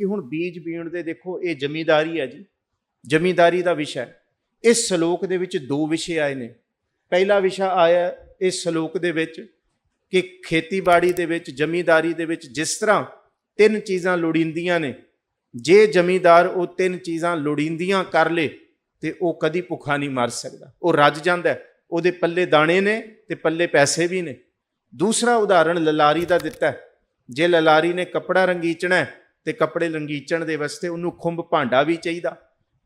ਕਿ ਹੁਣ ਬੀਜ ਬੀਣ ਦੇ ਦੇਖੋ, ਇਹ ਜ਼ਮੀਂਦਾਰੀ ਹੈ ਜੀ। ਜ਼ਮੀਂਦਾਰੀ ਦਾ ਵਿਸ਼ਾ ਹੈ। ਇਸ ਸ਼ਲੋਕ ਦੇ ਵਿੱਚ ਦੋ ਵਿਸ਼ੇ ਆਏ ਨੇ। ਪਹਿਲਾ ਵਿਸ਼ਾ ਆਇਆ ਇਸ ਸ਼ਲੋਕ ਦੇ ਵਿੱਚ ਕਿ ਖੇਤੀਬਾੜੀ ਦੇ ਵਿੱਚ, ਜ਼ਮੀਂਦਾਰੀ ਦੇ ਵਿੱਚ ਜਿਸ ਤਰ੍ਹਾਂ ਤਿੰਨ ਚੀਜ਼ਾਂ ਲੋੜੀਂਦੀਆਂ ਨੇ, ਜੇ ਜ਼ਮੀਂਦਾਰ ਉਹ ਤਿੰਨ ਚੀਜ਼ਾਂ ਲੋੜੀਂਦੀਆਂ ਕਰ ਲੇ, ਤੇ ਉਹ ਕਦੀ ਭੁੱਖਾ ਨਹੀਂ ਮਰ ਸਕਦਾ। ਉਹ ਰੱਜ ਜਾਂਦਾ ਉਹਦੇ ਪੱਲੇ ਦਾਣੇ ਨੇ ਤੇ ਪੱਲੇ ਪੈਸੇ ਵੀ ਨੇ। ਦੂਸਰਾ ਉਦਾਹਰਣ ਲਲਾਰੀ ਦਾ ਦਿੱਤਾ ਜੇ ਲਲਾਰੀ ਨੇ ਕੱਪੜਾ ਰੰਗੀਚਣਾ ਤੇ ਕੱਪੜੇ ਲੰਗੀਚਣ ਦੇ ਵਾਸਤੇ ਉਹਨੂੰ ਖੁੰਭ ਭਾਂਡਾ ਵੀ ਚਾਹੀਦਾ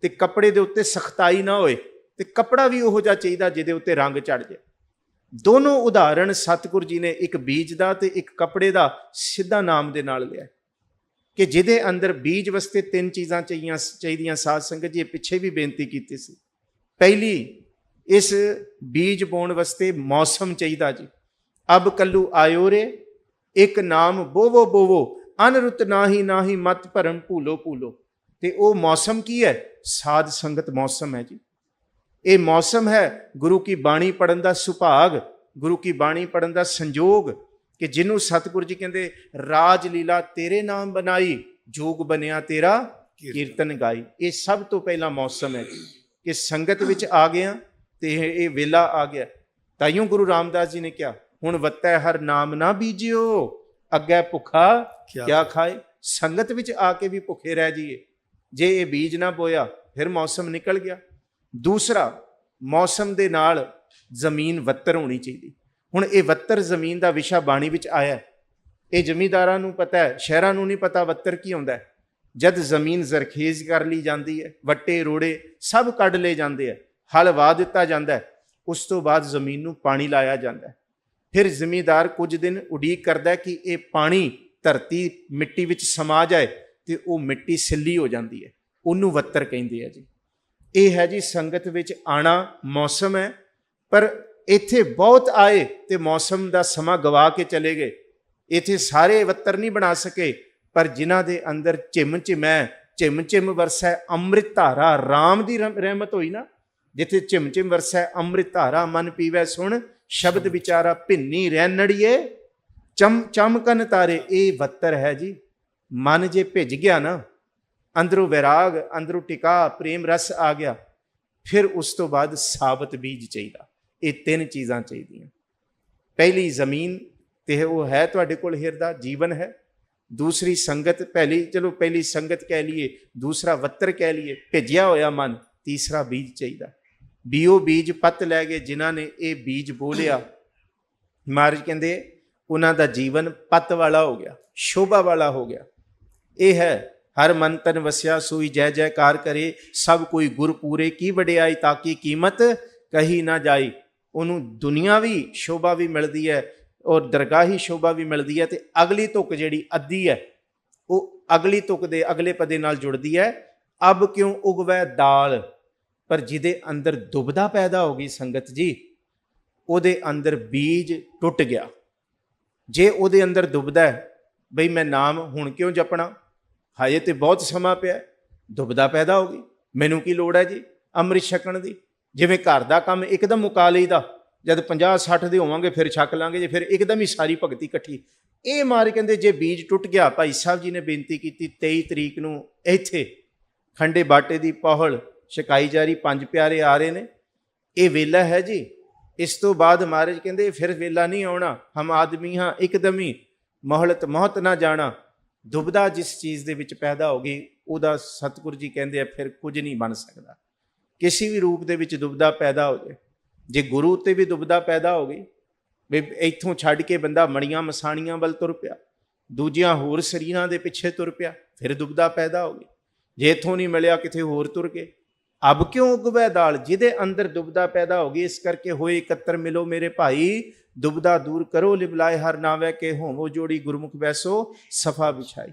ਤੇ ਕੱਪੜੇ ਦੇ ਉੱਤੇ ਸਖਤਾਈ ਨਾ ਹੋਏ ਤੇ ਕੱਪੜਾ ਵੀ ਉਹੋ ਜਿਹਾ ਚਾਹੀਦਾ ਜਿਹਦੇ ਉੱਤੇ ਰੰਗ ਚੜ ਜਾਏ। ਦੋਨੋਂ ਉਦਾਹਰਣ ਸਤਿਗੁਰ ਜੀ ਨੇ ਇੱਕ ਬੀਜ ਦਾ ਤੇ ਇੱਕ ਕੱਪੜੇ ਦਾ ਸਿੱਧਾ ਨਾਮ ਦੇ ਨਾਲ ਲਿਆ। ਕਿ ਜਿਹਦੇ ਅੰਦਰ ਬੀਜ ਵਾਸਤੇ ਤਿੰਨ ਚੀਜ਼ਾਂ ਚਾਹੀਆਂ ਚਾਹੀਦੀਆਂ ਸਾਧ ਸੰਗਤ ਜੀ ਪਿੱਛੇ ਵੀ ਬੇਨਤੀ ਕੀਤੀ ਸੀ। ਪਹਿਲੀ, ਇਸ ਬੀਜ ਬੋਣ ਵਾਸਤੇ ਮੌਸਮ ਚਾਹੀਦਾ ਜੀ। ਅਬ ਕੱਲੂ ਆਇਓ ਰੇ, ਇੱਕ ਨਾਮ ਬੋਵੋ ਬੋਵੋ ਅਨਰੁੱਤ ਨਾਹੀ ਨਾਹੀ ਮਤ ਭਰਮ ਭੂਲੋ ਭੂਲੋ। ਤੇ ਉਹ ਮੌਸਮ ਕੀ ਹੈ? ਸਾਧ ਸੰਗਤ ਮੌਸਮ ਹੈ ਜੀ। ਇਹ ਮੌਸਮ ਹੈ ਗੁਰੂ ਕੀ ਬਾਣੀ ਪੜਨ ਦਾ ਸੁਭਾਗ ਗੁਰੂ ਕੀ ਬਾਣੀ ਪੜਨ ਦਾ ਸੰਜੋਗ ਕਿ ਜਿਹਨੂੰ ਸਤਿਗੁਰੂ ਜੀ ਕਹਿੰਦੇ ਰਾਜ ਲੀਲਾ ਤੇਰੇ ਨਾਮ ਬਣਾਈ ਜੋਗ ਬਣਿਆ ਤੇਰਾ ਕੀਰਤਨ ਗਾਈ। ਇਹ ਸਭ ਤੋਂ ਪਹਿਲਾ ਮੌਸਮ ਹੈ ਜੀ। ਕਿ ਸੰਗਤ ਵਿੱਚ ਆ ਗਿਆ ਤੇ ਇਹ ਵੇਲਾ ਆ ਗਿਆ। ਤਾਈਓ ਗੁਰੂ ਰਾਮਦਾਸ ਜੀ ਨੇ ਕਿਹਾ ਹੁਣ ਵੱਤੈ ਹਰ ਨਾਮ ਨਾ ਬੀਜਿਓ ਅੱਗੇ ਭੁੱਖਾ ਕਿਆ ਖਾਏ? ਸੰਗਤ ਵਿੱਚ ਆ ਕੇ ਵੀ ਭੁੱਖੇ ਰਹਿ ਜਾਈਏ। ਜੇ ਇਹ ਬੀਜ ਨਾ ਬੋਇਆ ਫਿਰ ਮੌਸਮ ਨਿਕਲ ਗਿਆ। ਦੂਸਰਾ ਮੌਸਮ ਦੇ ਨਾਲ ਜ਼ਮੀਨ ਵੱਤਰ ਹੋਣੀ ਚਾਹੀਦੀ। ਹੁਣ ਇਹ ਵੱਤਰ ਜ਼ਮੀਨ ਦਾ ਵਿਸ਼ਾ ਬਾਣੀ ਵਿੱਚ ਆਇਆ। ਇਹ ਜ਼ਮੀਂਦਾਰਾਂ ਨੂੰ ਪਤਾ ਹੈ ਸ਼ਹਿਰਾਂ ਨੂੰ ਨਹੀਂ ਪਤਾ ਵੱਤਰ ਕੀ ਹੁੰਦਾ ਹੈ। ਜਦ ਜ਼ਮੀਨ ਜ਼ਰਖੇਜ਼ ਕਰ ਲਈ ਜਾਂਦੀ ਹੈ ਵੱਟੇ ਰੋੜੇ ਸਭ ਕੱਢ ਲਏ ਜਾਂਦੇ ਆ ਹਲ ਵਾ ਦਿੱਤਾ ਜਾਂਦਾ ਹੈ ਉਸ ਤੋਂ ਬਾਅਦ ਜ਼ਮੀਨ ਨੂੰ ਪਾਣੀ ਲਾਇਆ ਜਾਂਦਾ ਹੈ। ਫਿਰ ਜ਼ਿਮੀਦਾਰ ਕੁਝ ਦਿਨ ਉਡੀਕ ਕਰਦਾ ਕਿ ਇਹ ਪਾਣੀ ਧਰਤੀ ਮਿੱਟੀ ਵਿੱਚ ਸਮਾ ਜਾਏ ਤੇ ਉਹ ਮਿੱਟੀ ਸਿੱਲੀ ਹੋ ਜਾਂਦੀ ਹੈ। ਉਹਨੂੰ ਵੱਤਰ ਕਹਿੰਦੇ ਆ ਜੀ। ਇਹ ਹੈ ਜੀ ਸੰਗਤ ਵਿੱਚ ਆਣਾ ਮੌਸਮ ਹੈ, ਪਰ ਇੱਥੇ ਬਹੁਤ ਆਏ ਤੇ ਮੌਸਮ ਦਾ ਸਮਾਂ ਗਵਾ ਕੇ ਚਲੇ ਗਏ। ਇੱਥੇ ਸਾਰੇ ਵੱਤਰ ਨਹੀਂ ਬਣਾ ਸਕੇ, ਪਰ ਜਿਨ੍ਹਾਂ ਦੇ ਅੰਦਰ ਝਿਮ ਝਿਮੈ ਝਿਮ ਝਿਮ ਵਰਸੈ ਅੰਮ੍ਰਿਤ ਧਾਰਾ। RAM ਦੀ ਰਹਿਮਤ ਹੋਈ ਨਾ, ਜਿੱਥੇ ਝਿਮ ਝਿਮ ਵਰਸੈ ਅੰਮ੍ਰਿਤ ਧਾਰਾ, ਮਨ ਪੀਵੈ ਸੁਣ ਸ਼ਬਦ ਵਿਚਾਰਾ ਭਿੰਨੀ ਰਹਿਣੜੀਏ ਚਮ, ਚਮਕਨ ਤਾਰੇ, ਇਹ ਵੱਤਰ ਹੈ ਜੀ। ਮਨ ਜੇ ਭਿੱਜ ਗਿਆ ਨਾ, ਅੰਦਰੋਂ ਵਿਰਾਗ, ਅੰਦਰੋਂ ਟਿਕਾ, ਪ੍ਰੇਮ ਰਸ ਆ ਗਿਆ, ਫਿਰ ਉਸ ਤੋਂ ਬਾਅਦ ਸਾਬਤ ਬੀਜ ਚਾਹੀਦਾ। ਇਹ ਤਿੰਨ ਚੀਜ਼ਾਂ ਚਾਹੀਦੀਆਂ। ਪਹਿਲੀ ਜ਼ਮੀਨ ਤੇ ਉਹ ਹੈ ਤੁਹਾਡੇ ਕੋਲ ਹਿਰਦਾ, ਜੀਵਨ ਹੈ। ਦੂਸਰੀ ਸੰਗਤ, ਪਹਿਲੀ, ਚਲੋ ਪਹਿਲੀ ਸੰਗਤ ਕਹਿ ਲਈਏ, ਦੂਸਰਾ ਵੱਤਰ ਕਹਿ ਲਈਏ, ਭੇਜਿਆ ਹੋਇਆ ਮਨ, ਤੀਸਰਾ ਬੀਜ ਚਾਹੀਦਾ। ਬੀਓ ਬੀਜ ਪੱਤ ਲੈ ਗਏ, ਜਿਨ੍ਹਾਂ ਨੇ ਇਹ ਬੀਜ ਬੋਲਿਆ। ਮਹਾਰਾਜ ਕਹਿੰਦੇ, ਉਹਨਾਂ ਦਾ ਜੀਵਨ ਪੱਤ ਵਾਲਾ ਹੋ ਗਿਆ, ਸ਼ੋਭਾ ਵਾਲਾ ਹੋ ਗਿਆ। ਇਹ ਹੈ, ਹਰ ਮਨ ਤਨ ਵਸਿਆ ਸੋਈ, ਜੈ ਜੈਕਾਰ ਕਰੇ, ਸਭ ਕੋਈ ਗੁਰ ਪੂਰੇ, ਕੀ ਵਡਿਆਈ ਤਾਂ ਕਿ ਕੀਮਤ ਕਹੀ ਨਾ ਜਾਈ। ਉਹਨੂੰ ਦੁਨੀਆ ਵੀ ਸ਼ੋਭਾ ਵੀ ਮਿਲਦੀ ਹੈ, ਔਰ ਦਰਗਾਹੀ ਸ਼ੋਭਾ ਵੀ ਮਿਲਦੀ ਹੈ, ਤੇ ਅਗਲੀ ਤੁਕ ਜਿਹੜੀ ਅੱਧੀ ਹੈ, ਉਹ ਅਗਲੀ ਤੁਕ ਦੇ ਅਗਲੇ ਪਦੇ ਨਾਲ ਜੁੜਦੀ ਹੈ। ਅਬ ਕਿਉਂ ਉਗਵੈ ਦਾਲ? ਪਰ ਜਿਹਦੇ ਅੰਦਰ ਦੁਬਦਾ ਪੈਦਾ ਹੋ ਗਈ ਸੰਗਤ ਜੀ, ਉਹਦੇ ਅੰਦਰ ਬੀਜ ਟੁੱਟ ਗਿਆ। ਜੇ ਉਹਦੇ ਅੰਦਰ ਦੁਬਦਾ ਹੈ, ਬਈ ਮੈਂ ਨਾਮ ਹੁਣ ਕਿਉਂ ਜਪਣਾ? ਹਜੇ ਤੇ ਬਹੁਤ ਸਮਾਂ ਪਿਆ ਦੁਬਦਾ ਪੈਦਾ ਹੋ ਗਈ। ਮੈਨੂੰ ਕੀ ਲੋੜ ਹੈ ਜੀ ਅੰਮ੍ਰਿਤ ਛਕਣ ਦੀ? ਜਿਵੇਂ ਘਰ ਦਾ ਕੰਮ ਇੱਕਦਮ ਮੁਕਾ ਲਈਦਾ, ਜਦ 50 60 ਦੇ ਹੋਵਾਂਗੇ, ਫਿਰ ਛਕ ਲਾਂਗੇ ਜੇ, ਫਿਰ ਇੱਕਦਮ ਹੀ ਸਾਰੀ ਭਗਤੀ ਇਕੱਠੀ। ਇਹ ਮਾਰ ਕਹਿੰਦੇ ਜੇ ਬੀਜ ਟੁੱਟ ਗਿਆ, ਭਾਈ ਸਾਹਿਬ ਜੀ ਨੇ ਬੇਨਤੀ ਕੀਤੀ 23 ਤਰੀਕ ਨੂੰ ਇੱਥੇ ਖੰਡੇ ਬਾਟੇ ਦੀ ਪਹਲ ਛਕਾਈ ਜਾ ਰਹੀ, ਪੰਜ ਪਿਆਰੇ ਆ ਰਹੇ ਨੇ। ਇਹ ਵੇਲਾ ਹੈ ਜੀ। ਇਸ ਤੋਂ ਬਾਅਦ ਮਹਾਰਾਜ ਕਹਿੰਦੇ, ਫਿਰ ਵੇਲਾ ਨਹੀਂ ਆਉਣਾ। ਹਮ ਆਦਮੀ ਹਾਂ, ਇੱਕਦਮ ਹੀ ਮਹਲਤ ਮੌਤ ਨਾ ਜਾਣਾ। ਦੁਬਦਾ ਜਿਸ ਚੀਜ਼ ਦੇ ਵਿੱਚ ਪੈਦਾ ਹੋ ਗਈ, ਉਹਦਾ ਸਤਿਗੁਰੂ ਜੀ ਕਹਿੰਦੇ ਆ, ਫਿਰ ਕੁਝ ਨਹੀਂ ਬਣ ਸਕਦਾ। ਕਿਸੇ ਵੀ ਰੂਪ ਦੇ ਵਿੱਚ ਦੁਬਦਾ ਪੈਦਾ ਹੋ ਜਾਏ। ਜੇ ਗੁਰੂ 'ਤੇ ਵੀ ਦੁਬਦਾ ਪੈਦਾ ਹੋ ਗਈ, ਵੀ ਇੱਥੋਂ ਛੱਡ ਕੇ ਬੰਦਾ ਮੜੀਆਂ ਮਸਾਣੀਆਂ ਵੱਲ ਤੁਰ ਪਿਆ, ਦੂਜੀਆਂ ਹੋਰ ਸਰੀਰਾਂ ਦੇ ਪਿੱਛੇ ਤੁਰ ਪਿਆ, ਫਿਰ ਦੁਬਦਾ ਪੈਦਾ ਹੋ ਗਈ। ਜੇ ਇੱਥੋਂ ਨਹੀਂ ਮਿਲਿਆ, ਕਿਤੇ ਹੋਰ ਤੁਰ ਕੇ ਅਬ ਕਿਉਂ ਉਗਵੈ ਦਾਲ? ਜਿਹਦੇ ਅੰਦਰ ਦੁਬਦਾ ਪੈਦਾ ਹੋ ਗਈ, ਇਸ ਕਰਕੇ ਹੋਏ ਇਕੱਤਰ, ਮਿਲੋ ਮੇਰੇ ਭਾਈ, ਦੁਬਦਾ ਦੂਰ ਕਰੋ, ਲਿਬਲਾਏ ਹਰ ਨਾਵੇ ਕੇ ਹੋਵੋ ਜੋੜੀ ਗੁਰਮੁਖ ਬੈਸੋ, ਸਫਾ ਵਿਛਾਈ।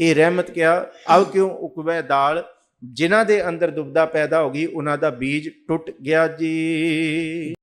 ਇਹ ਰਹਿਮਤ ਕਿਹਾ, ਅਬ ਕਿਉਂ ਉਗਵੈ ਦਾਲ? ਜਿਨ੍ਹਾਂ ਦੇ ਅੰਦਰ ਦੁਬਦਾ ਪੈਦਾ ਹੋ ਗਈ, ਉਹਨਾਂ ਦਾ ਬੀਜ ਟੁੱਟ ਗਿਆ ਜੀ।